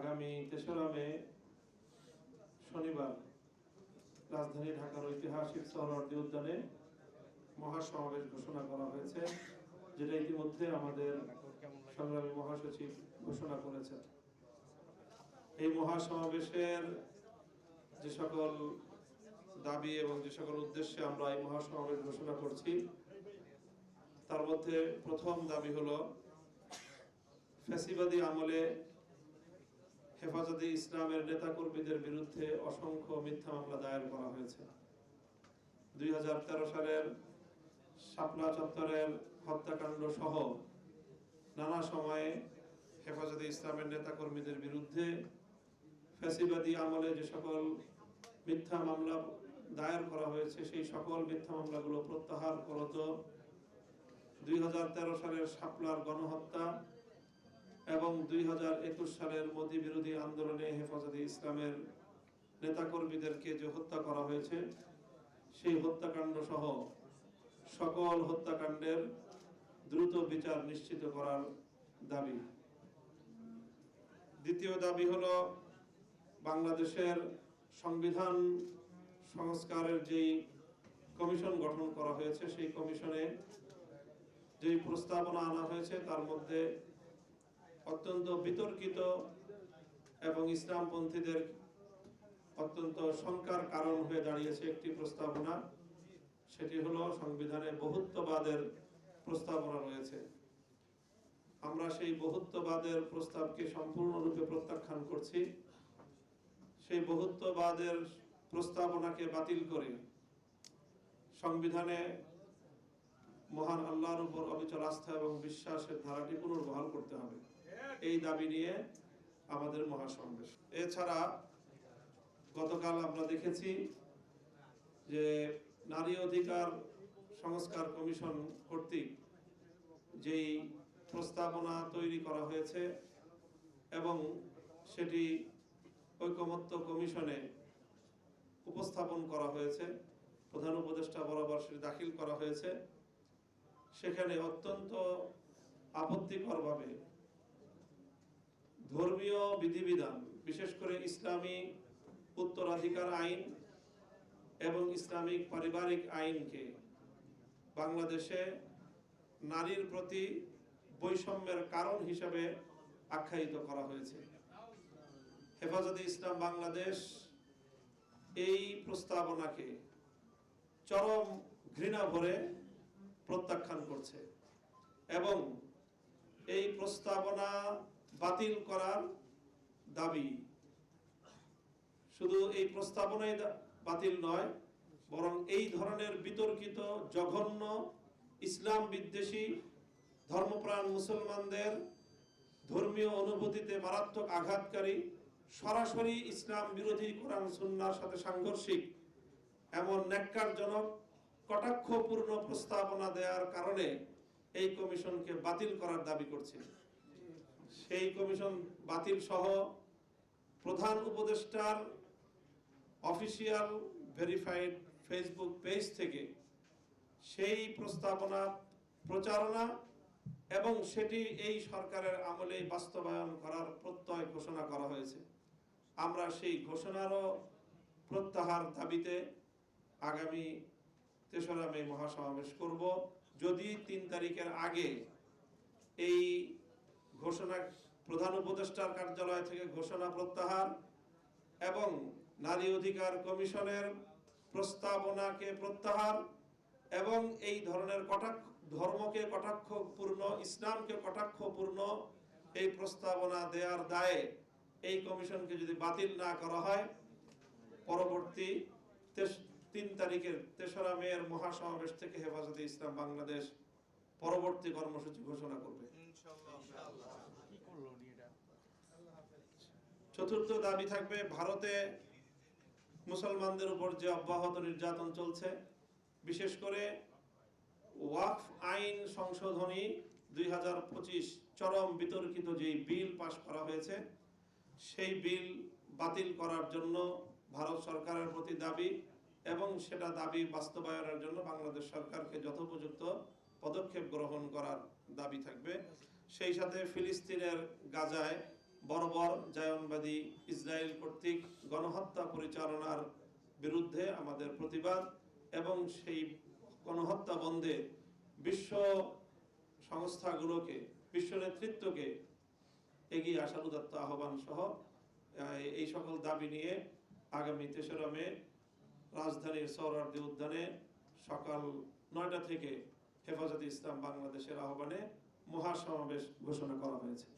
আগামী তেসরা মে শনিবার রাজধানী ঢাকার ঐতিহাসিক সহরওয়ার্দী উদ্যানে মহাসমাবেশ ঘোষণা করা হয়েছে, যেটা ইতিমধ্যে আমাদের সংগ্রামী মহাসচিব ঘোষণা করেছেন। এই মহাসমাবেশের যে সকল দাবি এবং যে সকল উদ্দেশ্যে আমরা এই মহাসমাবেশ ঘোষণা করছি, তার মধ্যে প্রথম দাবি হলো ফ্যাসিবাদী আমলে হেফাজতে ইসলামের নেতাকর্মীদের বিরুদ্ধে অসংখ্য মিথ্যা মামলা দায়ের করা হয়েছে। দুই হাজার তেরো সালের শাপলা চত্বরের হত্যাকাণ্ড সহ নানা সময়ে হেফাজতে ইসলামের নেতাকর্মীদের বিরুদ্ধে ফ্যাসিবাদী আমলে যে সকল মিথ্যা মামলা দায়ের করা হয়েছে, সেই সকল মিথ্যা মামলাগুলো প্রত্যাহার করত। দুই হাজার তেরো সালের শাপলার গণহত্যা এবং দুই সালের মোদী বিরোধী আন্দোলনে হেফাজতে ইসলামের নেতাকর্মীদেরকে যে হত্যা করা হয়েছে, সেই হত্যাকাণ্ড সহ সকল হত্যাকাণ্ডের দ্রুত বিচার নিশ্চিত করার দাবি। দ্বিতীয় দাবি হলো বাংলাদেশের সংবিধান সংস্কারের যেই কমিশন গঠন করা হয়েছে, সেই কমিশনে যেই প্রস্তাবনা আনা হয়েছে, তার মধ্যে অত্যন্ত বিতর্কিত এবং ইসলামপন্থীদের অত্যন্ত শঙ্কার কারণ হয়ে দাঁড়িয়েছে একটি প্রস্তাবনা। সেটি হলো, সংবিধানে বহুত্ববাদের প্রস্তাবনা রয়েছে। আমরা সেই বহুত্ববাদের প্রস্তাবকে সম্পূর্ণরূপে প্রত্যাখ্যান করছি। সেই বহুত্ববাদের প্রস্তাবনাকে বাতিল করে সংবিধানে মহান আল্লাহর উপর অবিচল আস্থা এবং বিশ্বাসের ধারাটি পুনর্বহাল করতে হবে। এই দাবি নিয়ে আমাদের মহাসমাবেশ। এছাড়া গতকাল আমরা দেখেছি যে নারী অধিকার সংস্কার কমিশন কর্তৃক যেই প্রস্তাবনা তৈরি করা হয়েছে এবং সেটি ঐকমত্য কমিশনে উপস্থাপন করা হয়েছে, প্রধান উপদেষ্টা বরাবর সেটি দাখিল করা হয়েছে, সেখানে অত্যন্ত ধর্মীয় বিধিবিধান, বিশেষ করে ইসলামী উত্তরাধিকার আইন এবং ইসলামিক পারিবারিক আইনকে বাংলাদেশে নারীর প্রতি বৈষম্যের কারণ হিসাবে আখ্যায়িত করা হয়েছে। হেফাজতে ইসলাম বাংলাদেশ এই প্রস্তাবনাকে চরম ঘৃণা ভরে প্রত্যাখ্যান করছে এবং এই প্রস্তাবনা বাতিল করার দাবি। শুধু এই প্রস্তাবনাই বাতিল নয়, বরং এই ধরনের বিতর্কিত জঘন্য ইসলাম বিদ্বেষী ধর্মপ্রাণ মুসলমানদের ধর্মীয় অনুভূতিতে মারাত্মক আঘাতকারী, সরাসরি ইসলাম বিরোধী কোরআন সুন্নার সাথে সাংঘর্ষিক, এমন ন্যাক্কারজনক, কটাক্ষপূর্ণ প্রস্তাবনা দেওয়ার কারণে এই কমিশনকে বাতিল করার দাবি করছে। সেই কমিশন বাতিল সহ প্রধান উপদেষ্টার অফিসিয়াল ভেরিফাইড ফেসবুক পেজ থেকে সেই প্রস্তাবনা, প্রচারণা এবং সেটি এই সরকারের আমলে বাস্তবায়ন করার প্রত্যয় ঘোষণা করা হয়েছে। আমরা সেই ঘোষণারও প্রত্যাহার দাবিতে আগামী তেসরা মে মহাসমাবেশ করব। যদি তিন তারিখের আগে এই ঘোষণা, প্রধান উপদেষ্টার কার্যালয় থেকে ঘোষণা প্রত্যাহার এবং নারী অধিকার কমিশনের প্রস্তাবনাকে প্রত্যাহার এবং এই ধরনের কটাক্ষ, ধর্মকে কটাক্ষপূর্ণ, ইসলামকে কটাক্ষপূর্ণ এই প্রস্তাবনা দেওয়ার দায়ে এই কমিশনকে যদি বাতিল না করা হয়, পরবর্তী তিন তারিখের তেসরা মেয়ের মহাসমাবেশ থেকে হেফাজতে ইসলাম বাংলাদেশ পরবর্তী কর্মসূচি ঘোষণা করবে। চতুর্থ দাবি থাকবে, ভারতে মুসলমানদের উপর যে অব্যাহত নির্যাতন চলছে, বিশেষ করে ওয়াকফ আইন সংশোধনী দুই হাজার পঁচিশ চরম বিতর্কিত যেই বিল পাশ করা হয়েছে, সেই বিল বাতিল করার জন্য ভারত সরকারের প্রতি দাবি এবং সেটা দাবি বাস্তবায়নের জন্য বাংলাদেশ সরকারকে যথোপযুক্ত পদক্ষেপ গ্রহণ করার দাবি থাকবে। সেই সাথে ফিলিস্তিনের গাজায় বর্বর জায়নবাদী ইসরায়েল কর্তৃক গণহত্যা পরিচালনার বিরুদ্ধে আমাদের প্রতিবাদ এবং সেই গণহত্যা বন্ধে বিশ্ব সংস্থাগুলোকে, বিশ্ব নেতৃত্বকে এগিয়ে আসার উদাত্ত আহ্বান সহ এই সকল দাবি নিয়ে আগামী তেসরা মে রাজধানীর সৌরার্দি উদ্যানে সকাল নয়টা থেকে হেফাজতে ইসলাম বাংলাদেশের আহ্বানে মহাসমাবেশ ঘোষণা করা হয়েছে।